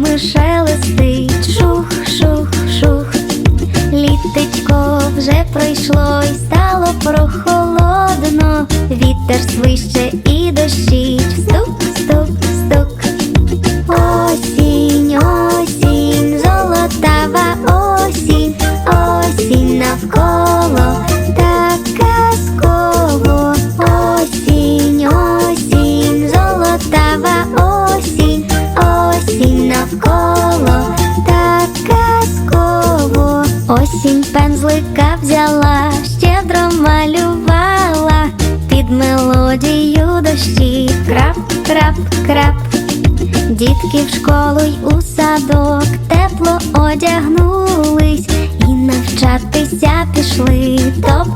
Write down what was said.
хмарами шелестить, шух, шух, шух, літечко вже пройшло й стало прохолодно, вітер свище і дощі. Осінь пензлика взяла, щедро малювала під мелодію дощі. Крап, крап, крап. Дітки в школу й у садок тепло одягнулись і навчатися пішли. Топ,